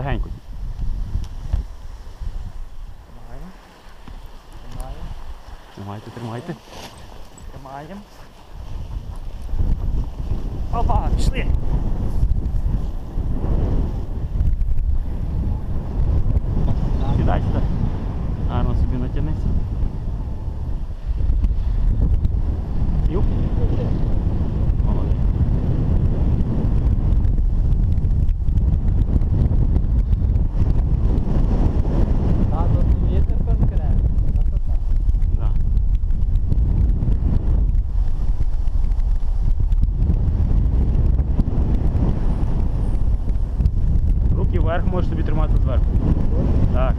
Легенько. Тримаємо. Тримаємо. Тримайте, тримайте. Тримаємо. Опа, пішли. Сідай сюди. Гарно собі натягнися. Вверх можеш собі тримати зверху. Так.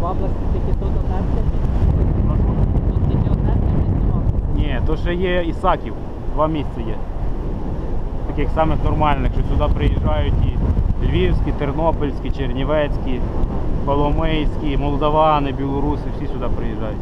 В області тільки тут одне. Тут тільки одне. Ні, то ще є Ісаків. Два місця є. Таких самих нормальних, що сюди приїжджають і Львівські, Тернопільські, Чернівецькі, Коломийські, Молдавани, білоруси, всі сюди приїжджають.